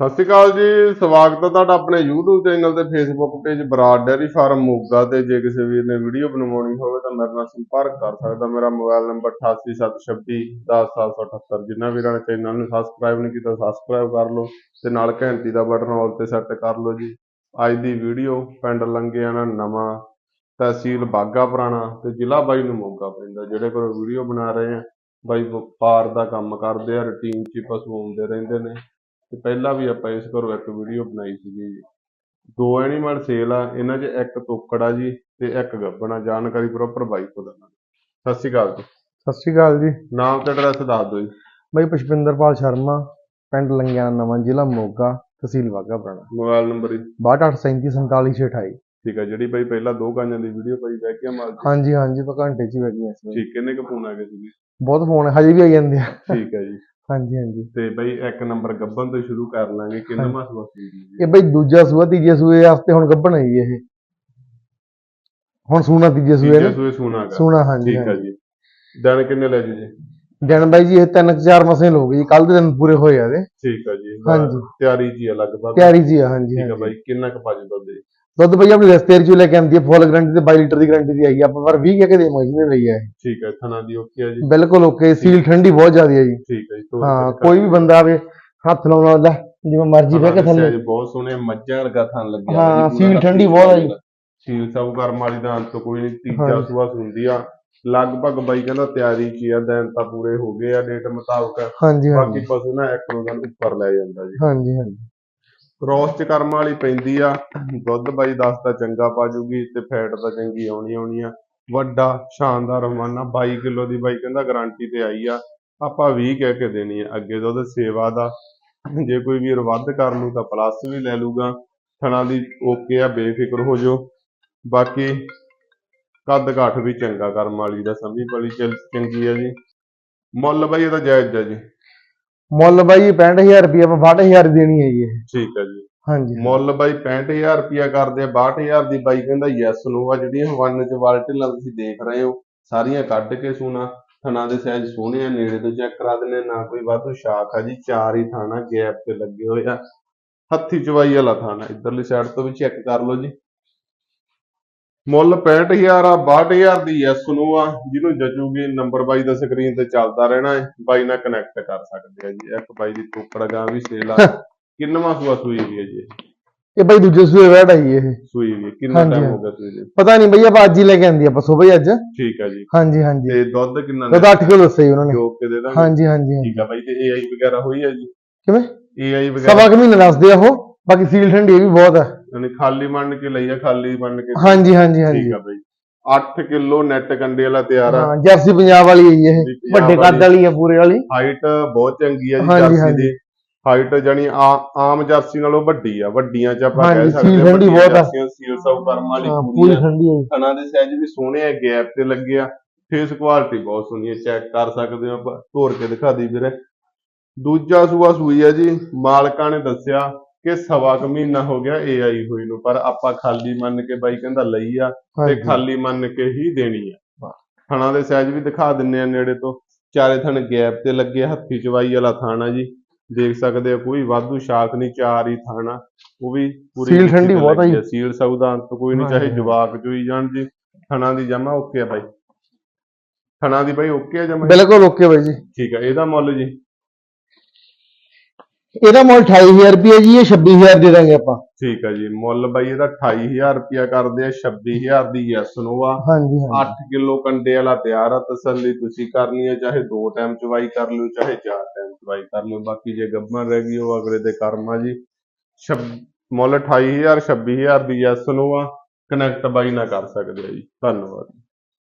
ਸਤਿ ਸ਼੍ਰੀ ਅਕਾਲ ਜੀ, ਸਵਾਗਤ ਹੈ ਤੁਹਾਡਾ ਆਪਣੇ YouTube ਚੈਨਲ ਤੇ Facebook page Brar dairy farm Moga ਤੇ। ਜੇ ਕਿਸੇ ਵੀਰ ਨੇ ਵੀਡੀਓ ਬਣਵਾਉਣੀ ਹੋਵੇ ਤਾਂ ਮੇਰੇ ਨਾਲ ਸੰਪਰਕ ਕਰ ਸਕਦਾ। ਮੇਰਾ ਮੋਬਾਈਲ ਨੰਬਰ 8876210778 ਜਿਨ੍ਹਾਂ ਵੀਰਾਂ ਨੇ ਚੈਨਲ ਨੂੰ ਸਬਸਕ੍ਰਾਈਬ ਨਹੀਂ ਕੀਤਾ ਸਬਸਕ੍ਰਾਈਬ ਕਰ ਲਓ ਤੇ ਨਾਲ ਘੰਟੀ ਦਾ ਬਟਨ ਆਲ ਤੇ ਸੈੱਟ ਕਰ ਲਓ ਜੀ। ਅੱਜ ਦੀ ਵੀਡੀਓ ਪਿੰਡ ਲੰਗਿਆਣਾ ਨਵਾਂ ਤਹਿਸੀਲ ਬਾਗਾ ਪੁਰਾਣਾ ਤੇ ਜ਼ਿਲ੍ਹਾ ਬਾਈ ਨੂੰ ਮੋਗਾ ਪੈਂਦਾ, ਜਿਹੜੇ ਕੋਲ ਵੀਡੀਓ ਬਣਾ ਰਹੇ ਆ। ਬਾਈ ਵਪਾਰ ਦਾ ਕੰਮ ਕਰਦੇ ਆ ਰੁਟੀਨ 'ਚ ਹੀ ਪਸ਼ੂ ਆਉਂਦੇ ਰਹਿੰਦੇ ਨੇ। ਤੇ ਪਹਿਲਾਂ ਵੀ ਆਪਾਂ ਇਸ ਘਰੋਂ ਇੱਕ ਵੀਡੀਓ ਬਣਾਈ ਸੀਗੀ ਜੀ। ਦੋ ਐਨੀਮਲ ਸੇਲ ਆ ਇਹਨਾਂ 'ਚ ਇੱਕ ਤੋਕੜ ਆ ਜੀ ਤੇ ਇੱਕ ਗੱਭਣ ਆ ਜਾਣਕਾਰੀ ਪ੍ਰੋਪਰ ਬਾਈ ਤੋਂ ਲੈਣਾ ਸਤਿ ਸ਼੍ਰੀ ਅਕਾਲ ਜੀ। ਸਤਿ ਸ਼੍ਰੀ ਅਕਾਲ ਜੀ। ਨਾਮ ਤੇ ਐਡਰੈਸ ਦੱਸ ਦਿਓ ਜੀ। ਬਾਈ ਪੁਸ਼ਪਿੰਦਰਪਾਲ ਸ਼ਰਮਾ ਪਿੰਡ ਲੰਗਿਆਣਾ ਨਵਾਂ ਜ਼ਿਲ੍ਹਾ ਮੋਗਾ ਤਹਿਸੀਲ ਵਾਘਾ ਪੁਰਾਣਾ। ਮੋਬਾਈਲ ਨੰਬਰ ਜੀ। 6237474628 ਠੀਕ ਹੈ ਜਿਹੜੀ ਬਾਈ ਪਹਿਲਾਂ ਦੋ ਗਾਂਜਾਂ ਦੀ ਵੀਡੀਓ ਪਾਈ ਬਹਿ ਗਿਆ ਮਾਲ। ਹਾਂਜੀ ਹਾਂਜੀ ਆਪਾਂ ਘੰਟੇ 'ਚ ਹੀ ਇਸ ਵੇਲੇ। ਠੀਕ ਕਿੰਨੇ ਕੁ ਫੋਨ ਆ ਗਏ ਸੀਗੇ? ਬਹੁਤ ਫੋਨ ਹਜੇ ਵੀ ਆਈ ਜਾਂਦੇ ਆ। ਠੀਕ ਹੈ ਜੀ। ਹਾਂਜੀ ਹਾਂਜੀ। ਤੇ ਬਾਈ ਇੱਕ ਨੰਬਰ ਗੱਭਣ ਤੋਂ ਸ਼ੁਰੂ ਕਰ ਲਾਂਗੇ ਕਿੰਨਾ ਮਾਸ ਵਸੀ ਜੀ? ਇਹ ਬਾਈ ਦੂਜਾ ਸੂਆ ਤੀਜੇ ਸੂਏ ਵਾਸਤੇ ਹੁਣ ਗੱਭਣ ਹੈ ਜੀ ਇਹ। ਹੁਣ ਸੂਣਾ ਤੀਜੇ ਸੂਏ ਤੀਜੇ ਸੂਏ ਸੂਣਾ ਸੂਣਾ ਹਾਂਜੀ ਠੀਕ ਹੈ। ਜੀ। ਦਿਨ ਕਿੰਨੇ ਲੈ ਜੀ ਜੀ? ਦਿਨ ਬਾਈ ਜੀ ਇਹ ਤਿੰਨ ਕੁ ਚਾਰ ਮਸੇ ਹੋ ਗਏ ਜੀ ਕੱਲ ਦੇ ਦਿਨ ਪੂਰੇ ਹੋਏ ਆ ਇਹਦੇ। ਠੀਕ ਹੈ ਜੀ। ਹਾਂਜੀ। ਤਿਆਰੀ ਜੀ ਆ ਲਗਭਗ। ਤਿਆਰੀ ਜੀ ਆ ਹਾਂਜੀ ਠੀਕ ਹੈ ਬਾਈ ਕਿੰਨਾ ਕੁ ਭਾਜੀ ਦੁੱਧ ਜੀ? ਦੁੱਧ ਬਾਈ ਆਪਣੀ ਰਸਤੇ ਚੋਂ ਲੈ ਕੇ ਆਂਦੀ ਹੈ ਫੁੱਲ ਗਰੰਟੀ ਤੇ 22 ਲੀਟਰ ਦੀ ਗਰੰਟੀ ਦੀ ਆਈ ਆ। ਆਪਾਂ ਪਰ 20 ਕਹਿ ਕੇ ਦੇਵਾਂਗੇ ਜੀ ਲਈ ਹੈ। ਠੀਕ ਹੈ ਥਣਾ ਦੀ ਓਕੇ ਆ ਜੀ। ਬਿਲਕੁਲ ਓਕੇ ਸੀਲ ਠੰਡੀ ਬਹੁਤ ਜ਼ਿਆਦਾ ਹੈ ਜੀ। ਠੀਕ ਹੈ ਜੀ ਤੋਰ ਹਾਂ ਕੇ ਕੋਈ ਵੀ ਬੰਦਾ ਆਵੇ ਹੱਥ ਲਾਉਣ ਵਾਲਾ ਜਿਵੇਂ ਮਰਜ਼ੀ ਬਹਿ ਕੇ ਥੱਲੇ। ਥੱਲੇ ਬਹੁਤ ਸੋਹਣੇ ਮੱਝਾਂ ਵਰਗਾ ਥਣ ਲੱਗਿਆ ਹਾਂ, ਜੀ, ਪੂਰਾ ਸੀਲ ਠੰਡੀ ਬਹੁਤ ਆ ਜੀ। ਸੀਲ ਸਭ ਕਰਮ ਵਾਲੀ ਦਾ ਅੰਤ ਕੋਈ ਨਹੀਂ ਤੀਜਾ ਹਾਂਜੀ। ਸੁਆ ਹੁੰਦੀ ਆ। ਲਗਭਗ ਬਾਈ ਕਹਿੰਦਾ ਤਿਆਰੀ ਕੀ ਆ ਦਿਨ ਤਾਂ ਪੂਰੇ ਹੋ ਗਏ ਆ ਡੇਟ ਮੁਤਾਬਕ। ਹਾਂਜੀ ਬਾਕੀ ਹਾਂਜੀ ਪਸ਼ੂ ਨਾ ਇੱਕ ਦੋ ਦਿਨ ਉੱਪਰ ਲੈ ਜਾਂਦਾ ਜੀ। ਹਾਂਜੀ ਹਾਂਜੀ। ਕ੍ਰੋਸ ਚ ਕਰਮ ਵਾਲੀ ਪੈਂਦੀ ਆ, ਦੁੱਧ ਬਾਈ ਦੱਸਦਾ ਚੰਗਾ ਪਾ ਜੂਗੀ ਤੇ ਫੈਟ ਤਾਂ ਚੰਗੀ ਆਉਣੀ ਆਉਣੀ ਆ। ਵੱਡਾ, ਸ਼ਾਨਦਾਰ ਰਮਾਨਾ 22 ਕਿਲੋ ਦੀ ਬਾਈ ਕਹਿੰਦਾ ਗਾਰੰਟੀ ਤੇ ਆਈ ਆ। ਆਪਾਂ 20 ਕਹਿ ਕੇ ਦੇਣੀ ਆ, ਅੱਗੇ ਦੁੱਧ ਸੇਵਾ ਦਾ। ਜੇ ਕੋਈ ਵੀਰ ਵੱਧ ਕਰ ਲੂ ਤਾਂ ਪਲੱਸ ਵੀ ਲੈ ਲੂਗਾ ਥਣਾ ਦੀ ਓਕੇ ਆ, ਬੇਫਿਕਰ ਹੋ ਜਾਓ। ਬਾਕੀ ਕੱਦ ਕਾਠ ਵੀ ਚੰਗਾ ਕਰਮ ਵਾਲੀ ਦਾ ਸਮਝੀ ਬੜੀ ਚਲ ਚੰਗੀ ਆ ਜੀ। ਮੁੱਲ ਬਾਈ ਇਹਦਾ ਜਾਇਜ਼ ਆ ਜੀ। ਮੁੱਲ ਬਾਈ 65000 ਰੁਪਏ ਆਪਾਂ 62000 ਦੀ ਦੇਣੀ ਹੈ ਜੀ ਠੀਕ ਆ ਜੀ। ਹਾਂਜੀ ਮੁੱਲ ਬਾਈ 65000 ਰੁਪਿਆ ਕਰਦੇ ਆ 62000 ਦੀ ਬਾਈ ਕਹਿੰਦਾ ਯੈਸ ਨੂੰ। ਆ ਜਿਹੜੀਆਂ ਵਨ ਚ ਵਾਲਟੀਲਾਂ ਤੁਸੀਂ ਦੇਖ ਰਹੇ ਹੋ ਸਾਰੀਆਂ ਕੱਢ ਕੇ ਸੁਣਾ ਥਣਾ ਦੇ ਸਾਈਜ਼ ਸੋਹਣੇ ਆ ਨੇੜੇ ਤੋਂ ਚੈੱਕ ਕਰਾ ਦਿੰਦੇ ਨਾ ਕੋਈ ਵਾਧੂ ਸ਼ਾਖ ਆ ਜੀ ਚਾਰ ਹੀ ਥਾਣਾ ਗੈਪ ਤੇ ਲੱਗੇ ਹੋਏ ਆ। ਹੱਥੀ ਚਵਾਈ ਵਾਲਾ ਥਾਣਾ ਇਧਰਲੀ ਸਾਈਡ ਤੋਂ ਵੀ ਚੈੱਕ ਕਰ ਲਓ ਜੀ। ਮੁੱਲ 65000 ਆ 62000 ਦੀ ਯੈਸ ਨੂੰ ਆ। ਜਿਹਨੂੰ ਜਚੂਗੀ ਨੰਬਰ ਬਾਈ ਦਾ ਸਕਰੀਨ ਤੇ ਚੱਲਦਾ ਰਹਿਣਾ ਹੈ ਬਾਈ ਨਾਲ ਕਨੈਕਟ ਕਰ ਸਕਦੇ ਆ ਜੀ। ਇੱਕ ਬਾਈ ਦੀ ਟੋਕੜ ਗਾਂ ਵੀ ਸੇਲ ਆ ਕਿੰਨਵਾਂ ਸੂਆ ਸੂਈ ਵੀ ਹੈ ਜੀ ਇਹ? ਬਾਈ ਦੂਜੇ ਸੂਏ ਵੈੜ ਆਈ ਇਹ। ਸੂਈ ਵੀ ਹੈ। ਕਿੰਨਾ ਹਾਂਜੀ, ਟਾਈਮ ਹੋ। ਗਿਆ ਸੂਈ ਦੇ? ਪਤਾ ਨਹੀਂ ਬਈ ਆਪਾਂ ਅੱਜ ਹੀ ਲੈ ਕੇ ਆਂਦੀ ਆਪਾਂ ਸਵੇਰ ਅੱਜ। ਠੀਕ ਹੈ ਜੀ। ਹਾਂਜੀ ਹਾਂਜੀ। ਤੇ ਦੁੱਧ ਕਿੰਨਾ ਦੁੱਧ 8 ਕਿਲੋ ਦੱਸਿਆ ਜੀ ਉਹਨਾਂ ਨੇ। ਜੋ ਕੇ ਦੇ ਦਾਂਗੇ। ਹਾਂਜੀ ਹਾਂਜੀ ਹਾਂਜੀ। ਠੀਕ ਆ ਬਾਈ ਤੇ ਏਆਈ ਵਗੈਰਾ ਹੋਈ ਹੈ ਜੀ? ਕਿਵੇਂ? ਏਆਈ ਵਗੈਰਾ ਸਵਾ ਕੁ ਮਹੀਨੇ ਦੱਸਦੇ ਆ ਉਹ। ਬਾਕੀ ਸੀਲ ਠੰਡੀ ਇਹ ਵੀ ਬਹੁਤ ਹੈ ਯਾਨੀ ਖਾਲੀ ਮੰਨ ਕੇ ਲਈ ਆ ਖਾਲੀ ਮੰਨ ਕੇ। ਹਾਂਜੀ ਹਾਂਜੀ ਹਾਂਜੀ। ਠੀਕ ਆ ਬਾਈ। 8 ਕਿਲੋ ਨੈਟ ਕੰਡੇ ਵਾਲਾ ਤਿਆਰ ਆ। ਹਾਂ ਜਰਸੀ ਪੰਜਾਬ ਵਾਲੀ ਹੈ ਜੀ ਇਹ। ਪੰਜਾਬ ਵੱਡੇ ਕੱਦ ਵਾਲੀ। ਹੈ ਪੂਰੇ ਵਾਲੀ। ਹਾਈਟ ਬਹੁਤ ਚੰਗੀ ਆ ਜੀ ਹਾਂਜੀ, ਜਰਸੀ ਹਾਂਜੀ। ਦੀ। ਹਾਈਟ ਜਾਨੀ ਆ- ਆਮ ਜਰਸੀ ਨਾਲੋਂ ਵੱਡੀ ਆ। ਵੱਡੀਆਂ ਚ ਆਪਾਂ ਹਾਂਜੀ, ਕਹਿ ਸਕਦੇ ਸੀਲ ਹਾਂ ਠੰਡੀ ਬਹੁਤ ਆ। ਸੀਲ ਸਭ ਕਰਮ ਵਾਲੀ ਹਾਂ ਪੂਰੀ ਪੂਰੀ ਆ। ਠੰਡੀ ਹੈ ਜੀ। ਥਣਾ ਦੇ ਸਾਈਜ਼ ਵੀ ਸੋਹਣੇ ਆ ਗੈਪ ਤੇ ਲੱਗੇ ਆ। ਫੇਸ ਕੁਆਲਿਟੀ ਬਹੁਤ ਸੋਹਣੀ ਹੈ ਚੈੱਕ ਕਰ ਸਕਦੇ ਹੋ ਆਪਾਂ। ਤੋੜ ਕੇ ਦਿਖਾ ਦੀ ਵੀਰੇ। ਦੂਜਾ ਸੂਆ ਸੂਈ ਆ ਜੀ ਮਾਲਕਾਂ ਨੇ ਦੱਸਿਆ ਕਿ ਸਵਾ ਕੁ ਮਹੀਨਾ ਹੋ ਗਿਆ ਏਆਈ ਹੋਈ ਨੂੰ ਪਰ ਆਪਾਂ ਖਾਲੀ ਮੰਨ ਕੇ ਬਾਈ ਕਹਿੰਦਾ ਲਈ ਆ ਤੇ ਹਾਂਜੀ। ਖਾਲੀ ਮੰਨ ਕੇ ਹੀ ਦੇਣੀ ਆ। ਥਣਾ ਦੇ ਸਾਈਜ਼ ਵੀ ਦਿਖਾ ਦਿੰਨੇ ਆ ਨੇੜੇ ਤੋਂ। ਚਾਰੇ ਥਣ ਗੈਪ ਤੇ ਲੱਗੇ ਹੱਥੀ ਚਵਾਈ ਵਾਲਾ ਥਾਣਾ ਜੀ। ਦੇਖ ਸਕਦੇ ਆ ਕੋਈ ਵਾਧੂ ਸ਼ਾਖ ਨਹੀਂ ਚਾਰ ਹੀ ਥਾਣਾ। ਉਹ ਵੀ ਪੂਰੀ ਸੀਲ ਠੰਡੀ ਤੇ ਬਹੁਤ ਆ ਲੱਗੀ ਜੀ। ਆ, ਸੀਲ ਸੌਦਾ ਅੰਤ ਕੋਈ ਨਹੀਂ ਚਾਹੇ ਹਾਂਜੀ। ਜਵਾਕ ਜੋਈ ਜਾਣ ਜੀ। ਥਣਾ ਦੀ ਜਮਾ ਓਕੇ ਆ ਬਾਈ। ਥਣਾ ਦੀ ਬਾਈ ਓਕੇ ਆ ਜਮਾ ਬਿਲਕੁਲ ਓਕੇ ਬਾਈ ਜੀ। ਠੀਕ ਆ ਇਹਦਾ ਮੁੱਲ ਜੀ? ਇਹਦਾ ਮੁੱਲ 28000 ਰੁਪਏ ਜੀ ਇਹ 26000 ਦੇ ਦਾਂਗੇ ਆਪਾਂ। ਠੀਕ ਆ ਜੀ ਮੁੱਲ ਬਾਈ ਇਹਦਾ 28000 ਰੁਪਿਆ ਕਰਦੇ ਆ 26000 ਦੀ ਯੈਸ ਨੋਵਾ ਹਾਂਜੀ ਹਾਂਜੀ। 8 ਕਿਲੋ ਕੰਡੇ ਵਾਲਾ ਤਿਆਰ ਆ ਤਸੱਲੀ ਤੁਸੀਂ ਕਰਨੀ ਹੈ ਚਾਹੇ ਦੋ ਟਾਈਮ ਚਵਾਈ ਕਰ ਲਿਓ ਚਾਹੇ ਚਾਰ ਟਾਈਮ ਚਵਾਈ ਕਰ ਲਿਓ ਬਾਕੀ ਜੇ ਗੱਭਣ ਰਹਿ ਗਈ ਉਹ ਅਗਲੇ ਦੇ ਕਰਮ ਜੀ। ਮੁੱਲ 28000 26000 ਦੀ ਯੈਸ ਨੋਵਾ ਕਨੈਕਟ ਬਾਈ ਨਾ ਕਰ ਸਕਦੇ ਆ ਜੀ। ਧੰਨਵਾਦ।